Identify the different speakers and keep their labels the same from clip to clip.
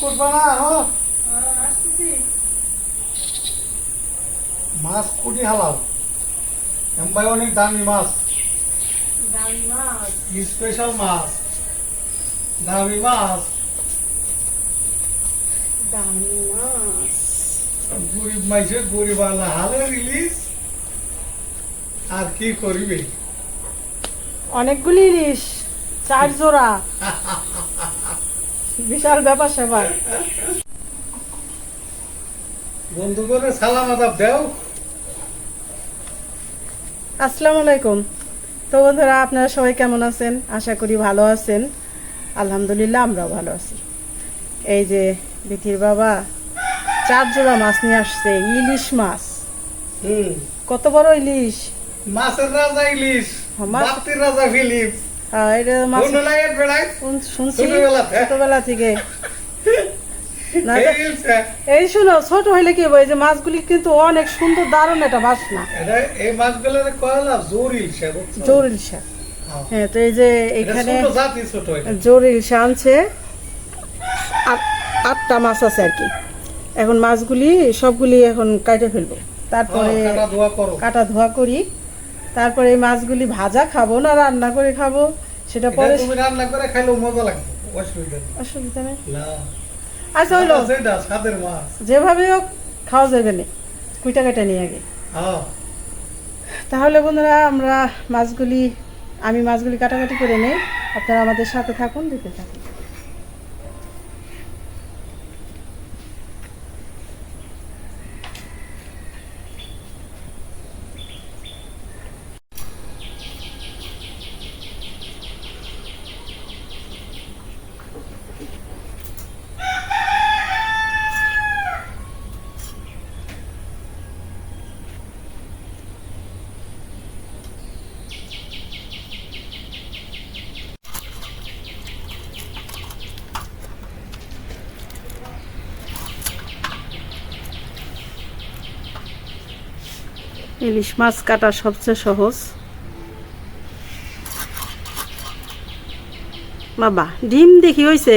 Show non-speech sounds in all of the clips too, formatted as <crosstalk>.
Speaker 1: কুটবা না হো মাছ কুটি হালাও। এমবাই অনেক দামি মাছ। স্পেশাল মাছ। দামি মাছ। গরিব মাইসে গরিব আল্লাহ হালে রিলিজ আর কি করিবে?
Speaker 2: অনেকগুলি ইলিশ চার জোড়া। <laughs> বিশাল ব্যাপার স্যাপার
Speaker 1: বন্ধু করে সালাম আদাব দেও।
Speaker 2: আসসালামু আলাইকুম। তো বন্ধুরা আপনারা সবাই কেমন আছেন? আশা করি ভালো আছেন। আলহামদুলিল্লাহ আমরাও ভালো আছি। এই যে বিথির বাবা চার জোড়া মাছ নিয়ে আসছে ইলিশ মাছ।
Speaker 1: হুম।
Speaker 2: কত বড় ইলিশ?
Speaker 1: মাছের রাজা ইলিশ
Speaker 2: হ্যাঁ,
Speaker 1: রাজা ফিলিপ
Speaker 2: আহ, এটা মাছ
Speaker 1: ছোটবেলা থেকে? <laughs> এই
Speaker 2: শুনো ছোট হইলে কি এই যে মাছগুলি কিন্তু অনেক সুন্দর দারুণ এটা বাসনা
Speaker 1: এই মাছগুলোর কয়লা? জোর ইলসে
Speaker 2: জোর ইলশা
Speaker 1: হ্যাঁ।
Speaker 2: তো এই যে এখানে জোর ইলশা আনছে। আট- আটটা মাছ আছে আর কি। এখন মাছগুলি সবগুলি এখন কাটে ফেলব। তারপরে
Speaker 1: কাটা ধোয়া করি।
Speaker 2: তারপরে এই মাছগুলি ভাজা খাব না রান্না করে খাব? সেটা পরে
Speaker 1: তুমি রান্না করে খাইলেও মজা লাগবে অসুবিধা নেই।
Speaker 2: অসুবিধা নেই?
Speaker 1: না।
Speaker 2: আচ্ছা হইল।
Speaker 1: মাছ মাছ।
Speaker 2: যেভাবে হোক খাওয়া যাবে না। কুইটা কাটা নিয়ে আগে।
Speaker 1: হ্যাঁ।
Speaker 2: তাহলে বন্ধুরা আমরা মাছগুলি আমি মাছগুলি কাটাকাটি করে নেই। আপনারা আমাদের সাথে থাকুন দিতে থাকুন। ইলিশ মাছ কাটা সবচেয়ে সহজ। বাবা ডিম দেখি হয়েছে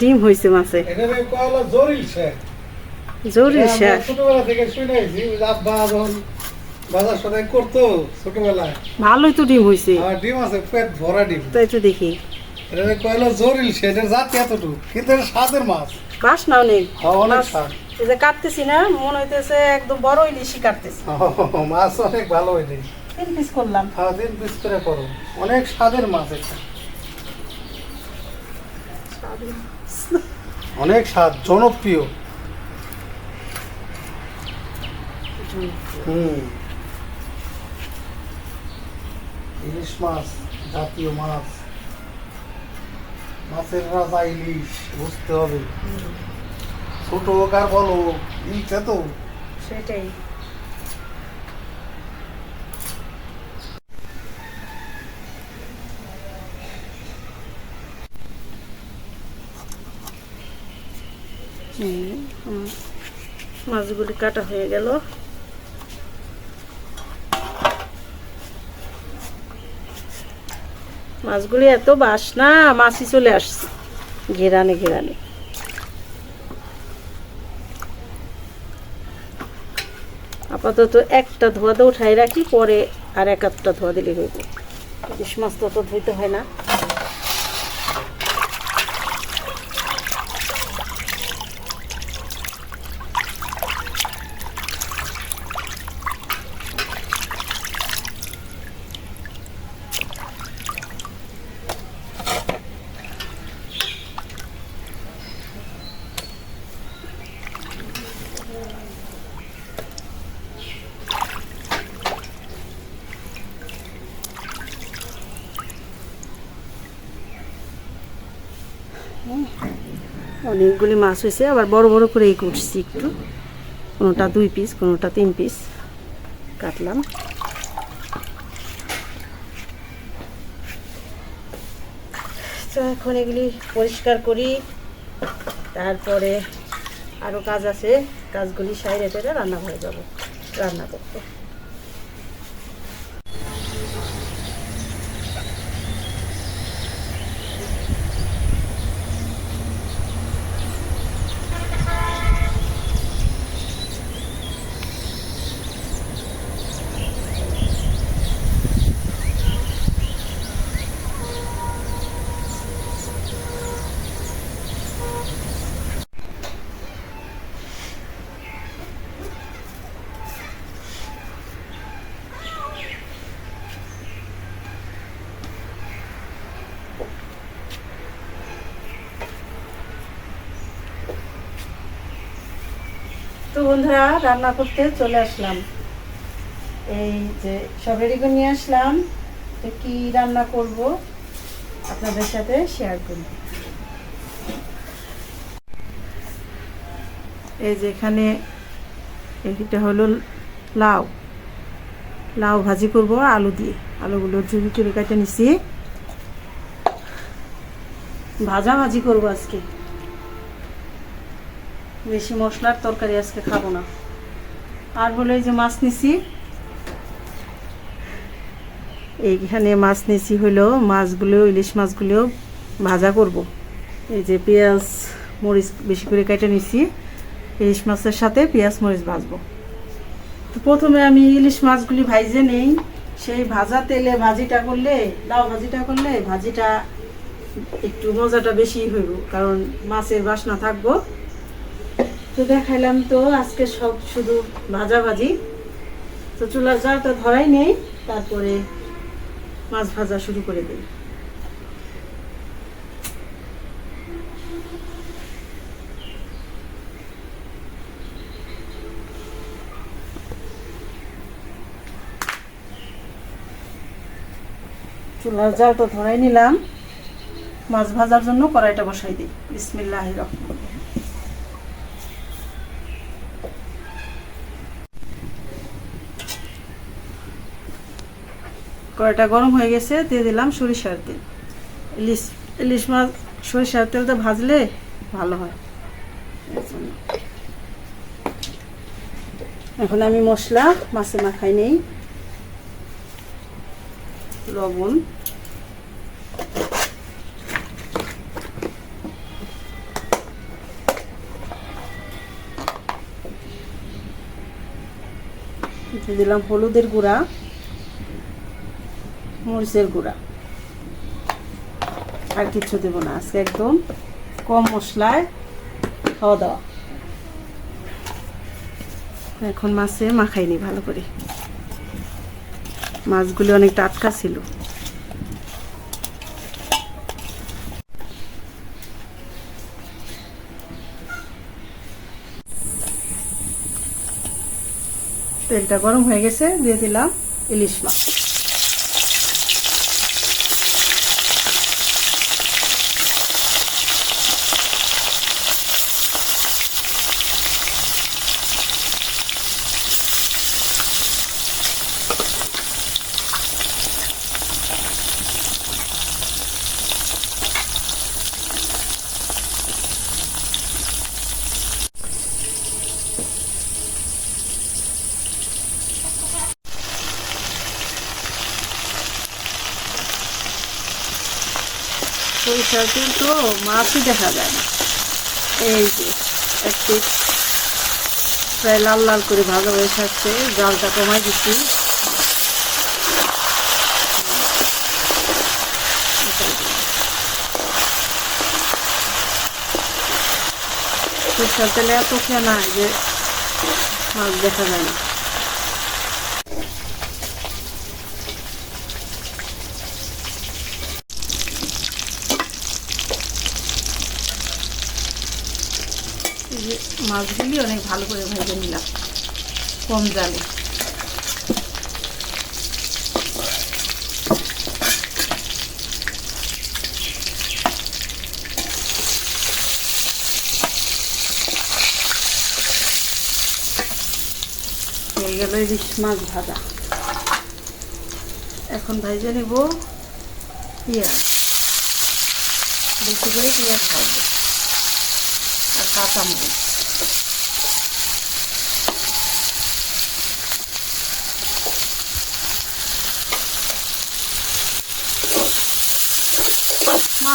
Speaker 2: ডিম হয়েছে মাছে।
Speaker 1: করতো ছোটবেলায়।
Speaker 2: ভালোই তো ডিম হয়েছে
Speaker 1: ডিম আছে পেট ভরা ডিম।
Speaker 2: তাই তো দেখি।
Speaker 1: এটা কয়লা জোর ইলসে জাতি এতটুকু কিন্তু এটা স্বাদের মাছ। হ্যাঁ, অনেক স্বাদ।
Speaker 2: এই যে কাটতেছি না মনে হইতেছে একদম বড় ইলিশই কাটতেছি।
Speaker 1: মাছ অনেক ভালো হয়েছে
Speaker 2: তিন পিস করলাম।
Speaker 1: হ্যাঁ দিন পিস করে করো। অনেক স্বাদের মাছ এটা। অনেক স্বাদ জনপ্রিয়। হুম। ইলিশ মাছ জাতীয় মাছ। মাছের রাজা ইলিশ, বুঝতে হবে। ছোট হোক বলো ইলিশে তো
Speaker 2: সেটাই। মাছগুলি কাটা হয়ে গেল। মাছগুলি এত বাসনা মাছি চলে আসছে। ঘেরানে ঘেরানে। আপাতত একটা ধোয়া দিয়ে উঠাই রাখি, পরে আর এক আধটা ধোয়া দিলে হইব। ইলিশ মাছ তো ধুইতে হয় না। অনেকগুলি মাছ হয়েছে, আবার বড় বড় করেই করছি একটু। কোনোটা দুই পিস কোনোটা তিন পিস কাটলাম। তো এখন এগুলি পরিষ্কার করি। তারপরে আরও কাজ আছে। কাজগুলি সাইডে রান্না হয়ে যাব। রান্না করতে। তো বন্ধুরা, রান্না করতে চলে আসলাম। এই যে সব রেডি করে নিয়ে আসলাম, তো কি রান্না করব আপনাদের সাথে শেয়ার করব। এই যে এখানে এইটা হলো লাউ। লাউ ভাজি করব আলু দিয়ে। আলুগুলো চুরি চুরি কেটে নিছি। ভাজা ভাজি করব আজকে। বেশি মশলার তরকারি আজকে খাব না। আর বলে এই যে মাছ নিছি। এইখানে মাছ নিছি হলো মাছগুলো, ইলিশ মাছগুলো ভাজা করব। এই যে পেঁয়াজ, মরিচ বেশি করে কেটে নিছি। ইলিশ মাছের সাথে পেঁয়াজ, মরিচ ভাজবো। তো প্রথমে আমি ইলিশ মাছগুলি ভাইজে নেই। সেই ভাজা তেলে ভাজিটা করলে, লাউ ভাজিটা করলে ভাজিটা একটু মজাটা বেশি হইব, কারণ মাছের বাসনা থাকব। তো দেখাইলাম তো আজকে সব শুধু ভাজা ভাজি তো চুলার জালটা ধরাই নেই, তারপরে মাছ ভাজা শুরু করে দিই। চুলার জালটা ধরাই নিলাম। মাছ ভাজার জন্য কড়াইটা বসাই দিই। বিসমিল্লাহ রহমান। কড়াইটা গরম হয়ে গেছে, দিয়ে দিলাম সরিষার তেল। ইলিশ ইলিশ মাছ, সরিষার তেলটা ভাজলে ভালো হয়। এখন আমি মশলা, মাছে মাখাই নেই। লবণ। দিলাম হলুদের গুঁড়া। মরিচের গুঁড়া। আর কিছু দেবো না, আজকে একদম কম মশলায় খাওয়া দাওয়া। এখন মাছে মাখাইনি ভালো করে। মাছগুলি অনেক টাটকা ছিল। তেলটা গরম হয়ে গেছে, দিয়ে দিলাম ইলিশ মাছ। সরিষার তেল তো মাছই দেখা যায় না। এই যে একটু প্রায় লাল লাল করে ভাজা হয়ে থাকছে, জালটা কমাই দিচ্ছি। সরিষার তেলে এত খেয়ে না যে মাছ দেখা যায় না এই যে মাছগুলি অনেক ভালো করে ভেজে নিলাম। কম জালে। হয়ে গেল ইলিশ মাছ ভাজা। এখন ভেজে নেব পেঁয়াজ। বেশি করে পেঁয়াজ ভাজবো। আর কাঁচামরিচ।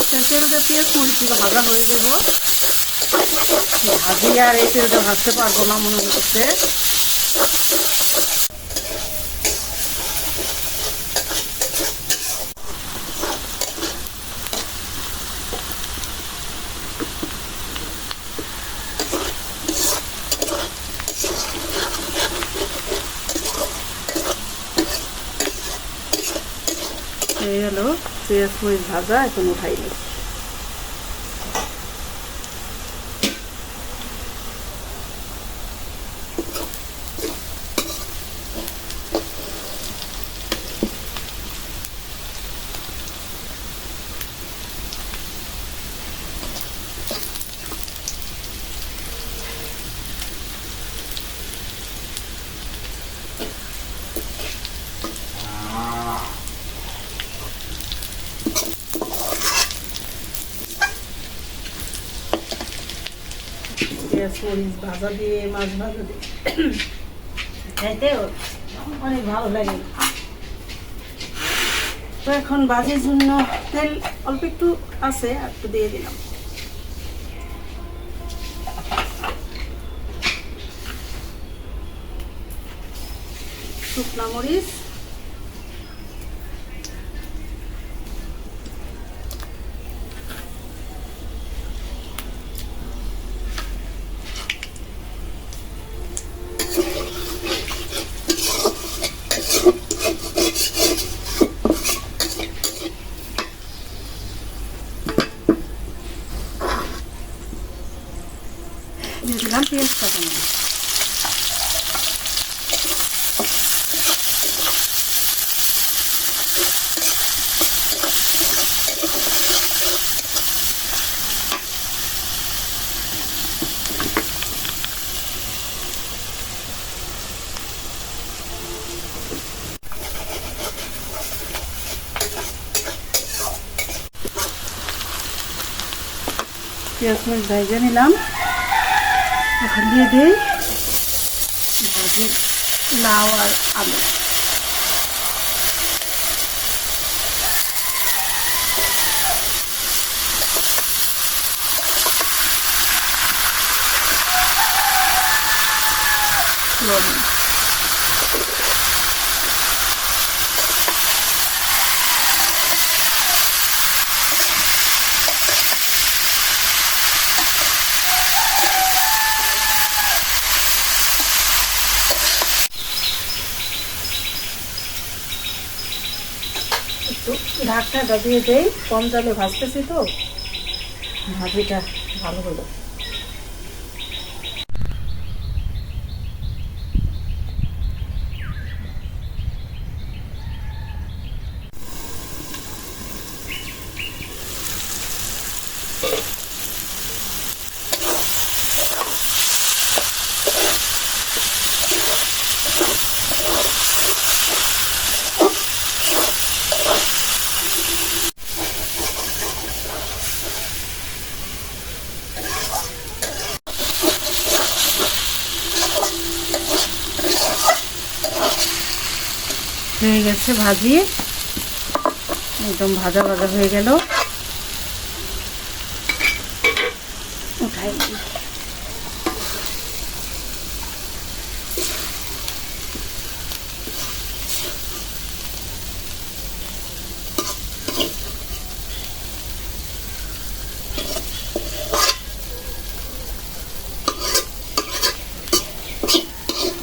Speaker 2: পেঁয়াজ মরিচগুলো ভাজা হয়ে যাব ভাজি আর এই তেলটা ভাজতে পারব না মনে হচ্ছে হয়ে গেল পেঁয়াজ ভাজা এখন উঠাইনি তো এখন ভাজির জন্য তেল অল্প একটু আছে আর একটু দিয়ে দিলাম। শুকনা মরিচ দিয়ে দিলাম পেঁয়াজ কাটা মরিচ পেঁয়াজ মরিচ ভেজে নিলাম। এখন দিয়ে দিই। ভাজি লাউ আর আলু। লবণ একটু ঢাকনাটা দিয়ে দেই কম জালে ভাজতেছি তো। ভাজিটা ভালো হলো। হয়ে গেছে ভাজি। একদম ভাজা ভাজা হয়ে গেল। উঠাই।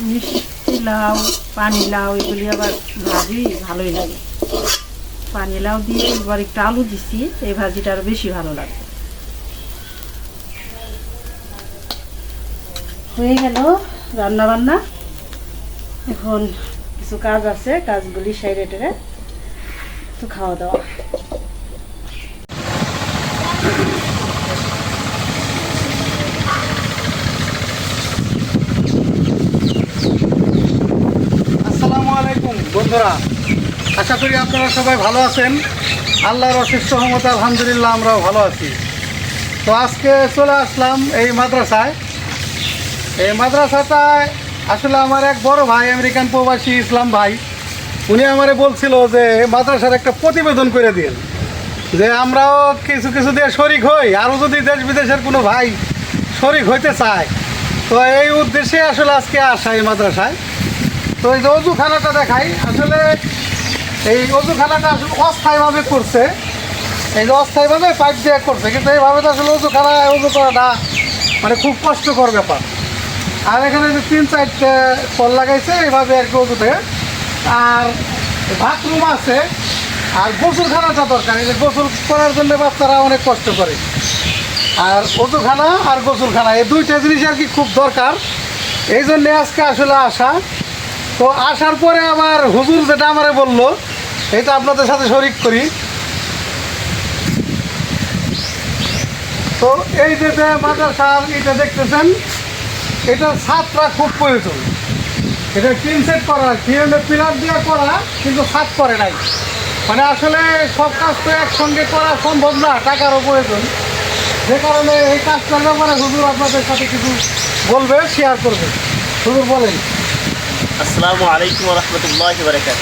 Speaker 2: মিষ্টি লাউ। পানি লাউ এগুলি আবার ভাজি, ভালোই লাগে। পানি লাউ দিয়ে এবার একটু আলু দিচ্ছি এই ভাজিটা আরও বেশি ভালো লাগে হয়ে গেল রান্না বান্না। এখন কিছু কাজ আছে, কাজগুলি সাইডে টেরে তো খাওয়া দাওয়া
Speaker 1: আসসালামু আলাইকুম বন্ধুরা, আশা করি আপনারা সবাই ভালো আছেন। আল্লাহর অশেষ সহমত আলহামদুলিল্লাহ আমরাও ভালো আছি। তো আজকে চলে আসলাম এই মাদ্রাসায়। এই মাদ্রাসাটায় আসলে আমার এক বড় ভাই, আমেরিকান প্রবাসী ইসলাম ভাই, উনি আমারে বলছিল যে, মাদ্রাসার একটা প্রতিবেদন করে দিন যে আমরাও কিছু কিছু দিয়ে শরিক হই, আরও যদি দেশ বিদেশের কোনো ভাই শরিক হইতে চায়। তো এই উদ্দেশ্যে আসলে আজকে আসা এই মাদ্রাসায়। তো এই যে অজুখানাটা দেখাই, আসলে এই অজুখানাটা আসলে অস্থায়ীভাবে করছে। এই যে অস্থায়ীভাবে পাইপ দিয়ে করছে, কিন্তু এইভাবে তো আসলে অজুখানা অজু করাটা মানে খুব কষ্টকর ব্যাপার। আর এখানে যে তিন চারটে কল লাগাইছে, এইভাবে আর কি অজুতে। আর বাথরুম আছে, আর গোসলখানাটা দরকার। এই যে গোসল করার জন্য বাচ্চারা অনেক কষ্ট করে। আর অজুখানা আর গোসলখানা, এই দুইটা জিনিস আর কি খুব দরকার। এই জন্যে আজকে আসলে আসা। তো আসার পরে আবার হুজুর যেটা আমারে বলল এটা আপনাদের সাথে শরিক করি। তো এই যে যে মাদ্রাসা এটা দেখতেছেন, এটা ছাদটা খুব প্রয়োজন। এটা টিন সেট করা টিনের পিলার দিয়ে করা, কিন্তু ছাদ করে নাই। মানে আসলে সব কাজ তো একসঙ্গে করা সম্ভব না, টাকারও প্রয়োজন। যে কারণে এই কাজটার ব্যাপারে হুজুর আপনাদের সাথে কিছু বলবে শেয়ার করবে। হুজুর বলেন।
Speaker 3: আসসালামু আলাইকুম রহমতুল্লাহ বারকাত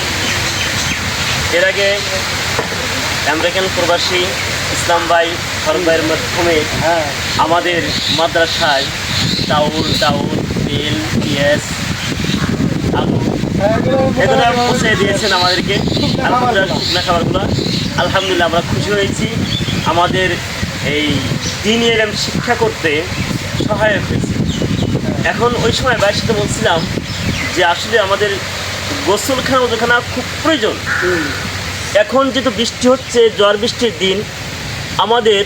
Speaker 3: এর আগে আমেরিকান প্রবাসী ইসলাম ভাই ফারুক মাধ্যমে আমাদের মাদ্রাসায় চাউল টাউল তেল পিঁয়াজ আলু এগুলো পৌঁছে দিয়েছেন আমাদেরকে। শুকনা খাবারগুলো। আলহামদুলিল্লাহ, আমরা খুশি হয়েছি। আমাদের এই দিন শিক্ষা করতে সহায়ক হয়েছে। এখন ওই সময় ভাইয়ের সাথে বলছিলাম যে আসলে আমাদের গোসলখানা ওজখানা খুব প্রয়োজন। এখন যেহেতু বৃষ্টি হচ্ছে ঝড় বৃষ্টির দিন আমাদের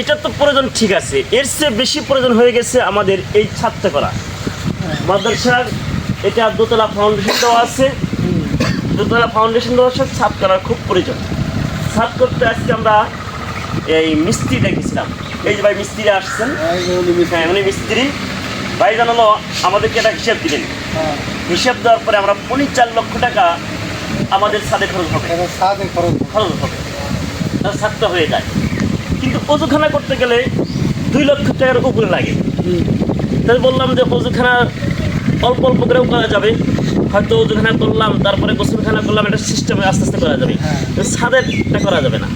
Speaker 3: এটা তো প্রয়োজন ঠিক আছে। এর চেয়ে বেশি প্রয়োজন হয়ে গেছে আমাদের এই ছাদটা করা। মাদ্রাসার এটা দোতলা ফাউন্ডেশন দেওয়া আছে। দোতলা ফাউন্ডেশন দেওয়া আছে ছাদ করার খুব প্রয়োজন। ছাদ করতে আজকে আমরা এই মিস্ত্রি দেখেছিলাম। এই যে ভাই মিস্ত্রি আসছেন। হ্যাঁ উনি মিস্ত্রি। ভাই জানালো আমাদেরকে একটা হিসাব দিলেন। হিসাব দেওয়ার পরে আমরা পঁচিশ চার লক্ষ টাকা আমাদের ছাদে খরচ হবে।
Speaker 1: সাদে খরচ
Speaker 3: খরচ হবে। তার ছাদটা হয়ে যায়। কিন্তু অজুখানা করতে গেলে দুই লক্ষ টাকার উপরে লাগে। তাই বললাম যে অজুখানা অল্প অল্প করেও করা যাবে। হয়তো অজুখানা করলাম তারপরে গোসলখানা করলাম এটা সিস্টেমে আস্তে আস্তে করা যাবে।
Speaker 1: হ্যাঁ।
Speaker 3: তো ছাদেরটা করা যাবে না।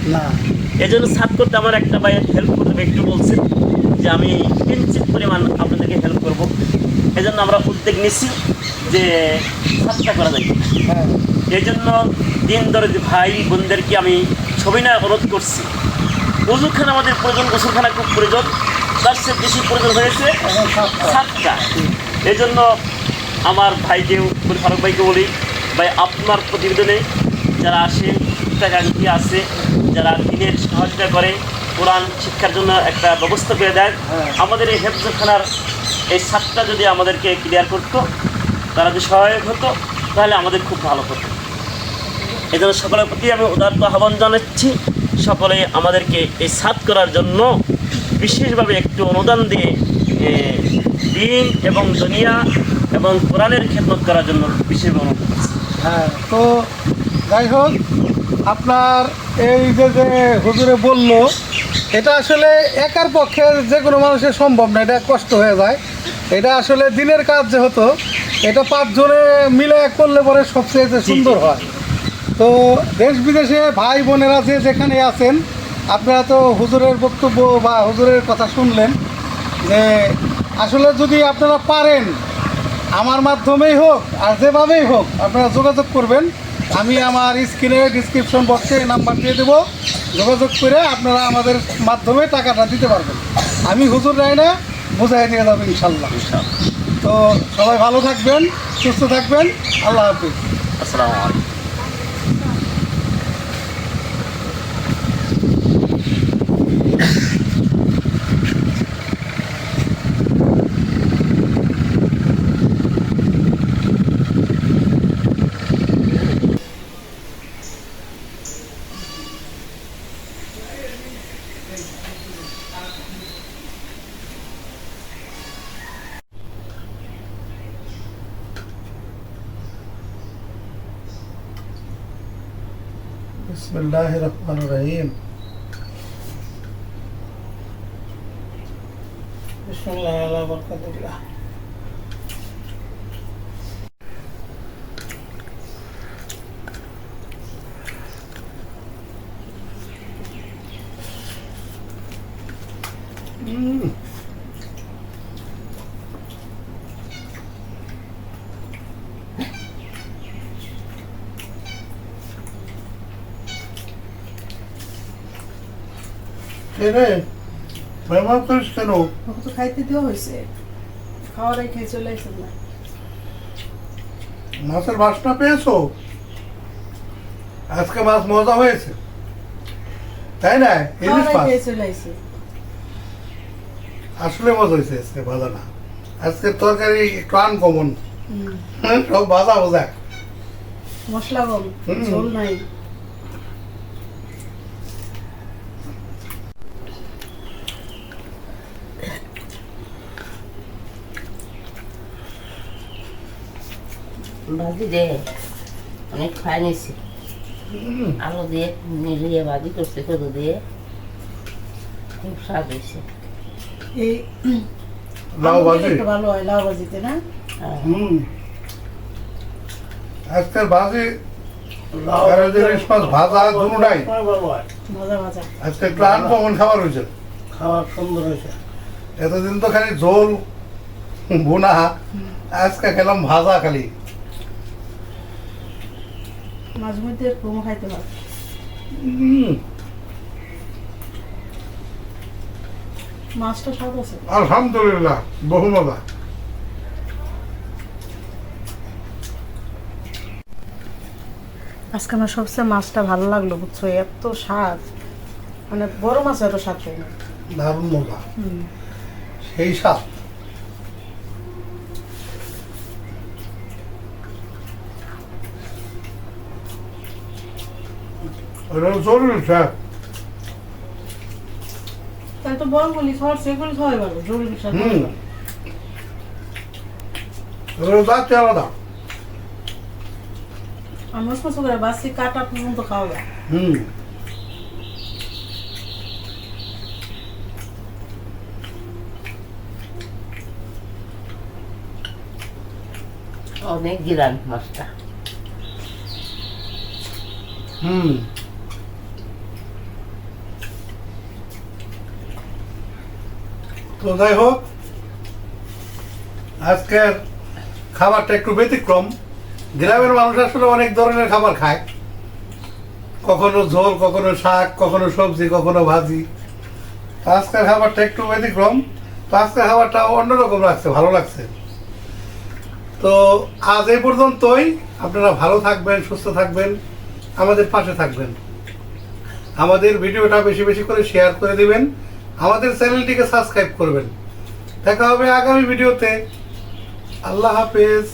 Speaker 3: এই জন্য ছাদ করতে আমার একটা ভাই হেল্প করতে একটু বলছেন যে আমি কিঞ্চিত পরিমাণ আপনাদেরকে হেল্প করব। এই জন্য আমরা উদ্যোগ নিচ্ছি যে ছাদটা করা যায়। এই জন্য দিন ধরে ভাই বোনদেরকে আমি ছবি না অনুরোধ করছি। ওজুখানা আমাদের প্রয়োজন গোসলখানা খুব প্রয়োজন। তার চেয়ে বেশি প্রয়োজন হয়েছে
Speaker 1: সাতটা।
Speaker 3: সাতটা এই জন্য আমার ভাইকে ফারুক ভাইকে বলি, ভাই আপনার প্রতিবেদনে যারা আসে টাকাঙ্ক্ষী আছে যারা দিনের সহযোগিতা করে কোরআন শিক্ষার জন্য একটা ব্যবস্থা করে দেয়।
Speaker 1: হ্যাঁ।
Speaker 3: আমাদের এই হেফজখানার এই সাতটা যদি আমাদেরকে ক্লিয়ার করতো তারা যদি সহায়ক হতো তাহলে আমাদের খুব ভালো হতো। এই জন্য সকলের প্রতি আমি উদার্ত আহ্বান জানাচ্ছি সকলে আমাদেরকে এই সাত করার জন্য বিশেষভাবে একটু অনুদান দিয়ে দিন এবং দুনিয়া এবং কোরআনের খেদমত করার জন্য বিশেষভাবে অনুরোধ করছি।
Speaker 1: হ্যাঁ তো যাই হোক আপনার এই যে যে হুজুরে বলল এটা আসলে একার পক্ষে যে কোনো মানুষের সম্ভব না এটা কষ্ট হয়ে যায়। এটা আসলে দিনের কাজ যে হতো এটা পাঁচজনে মিলে এক করলে পরে সবচেয়ে সুন্দর হয়। তো দেশ বিদেশে ভাই বোনেরা যে যেখানে আছেন আপনারা তো হুজুরের বক্তব্য বা হুজুরের কথা শুনলেন যে আসলে যদি আপনারা পারেন আমার মাধ্যমেই হোক আর যেভাবেই হোক আপনারা যোগাযোগ করবেন। আমি আমার স্ক্রিনে ডিসক্রিপশন বক্সে এই নাম্বার দিয়ে দেবো। যোগাযোগ করে আপনারা আমাদের মাধ্যমে টাকাটা দিতে পারবেন। আমি হুজুর রায় না বুঝাই নিয়ে যাব ইনশাল্লাহ। তো সবাই ভালো থাকবেন সুস্থ থাকবেন আল্লাহ হাফিজ।
Speaker 3: আসসালামু আলাইকুম।
Speaker 1: بسم الله الرحمن الرحيم. بسم الله على بركة الله. রে ব্যবহার করিস কেন?
Speaker 2: ওকে তো খাইতে দেওয়া হয়েছে। খেয়ে চলে না।
Speaker 1: মাছের বাসনা পেয়েছ? আজকে মাছ মজা হয়েছে। তাই না? ইলিশ মাছ?
Speaker 2: চলে
Speaker 1: আসলে মজা হয়েছে আজকে ভালো না। আজকে তরকারি একটু আনকমন। হ্যাঁ, সব ভাজা ভাজা
Speaker 2: মশলা কম ঝোল নাই।
Speaker 4: ভাজি দে। অনেক খাই নিছি। আলু দিয়ে মিলিয়ে ভাজি করছে কদু দিয়ে। খুব স্বাদ হয়েছে।
Speaker 2: এই
Speaker 1: লাউ ভাজি?
Speaker 2: ভালো হয় লাউ ভাজিতে না?
Speaker 4: হ্যাঁ।
Speaker 1: হুম। আজকের ভাজি দুটাই আজকে খাবার হয়েছে।
Speaker 5: খাওয়া সুন্দর হয়েছে।
Speaker 1: এতদিন তো খালি ঝোল ভুনা আজকে খেলাম ভাজা খালি।
Speaker 2: মাঝে মধ্যে কম খাইতে হয়। মাছটা স্বাদ আছে?
Speaker 1: আলহামদুলিল্লাহ বহু মজা।
Speaker 2: আজকে আমার সবচেয়ে মাছটা ভালো লাগল বুঝছ? এত স্বাদ। মানে বড় মাছ এত স্বাদ হয় না।
Speaker 1: দারুণ মজা। সেই স্বাদ। ওটা জরুরি স্যার
Speaker 2: তাই তো বলগুলি খাওয়ার সেগুলি খাওয়াই ভালো জরুরি স্বাদ
Speaker 1: হুম। ওটা যাচ্ছে আলাদা।
Speaker 2: বাসি কাটা পর্যন্ত খাওয়া যায়।
Speaker 1: হুম।
Speaker 4: অনেক গিরান মাছটা।
Speaker 1: হুম। তো যাই হোক, আজকের খাবারটা একটু ব্যতিক্রম। গ্রামের মানুষ আসলে অনেক ধরনের খাবার খায়। কখনো ঝোল, কখনো শাক, কখনো সবজি, কখনো ভাজি। আজকের খাবারটা একটু ব্যতিক্রম। তো আজকের খাবারটা অন্যরকম লাগছে, ভালো লাগছে। তো আজ এই পর্যন্তই। আপনারা ভালো থাকবেন, সুস্থ থাকবেন, আমাদের পাশে থাকবেন। আমাদের ভিডিওটা বেশি বেশি করে শেয়ার করে দিবেন। আমাদের চ্যানেলটিকে সাবস্ক্রাইব করবেন। দেখা হবে আগামী ভিডিওতে। আল্লাহ হাফেজ।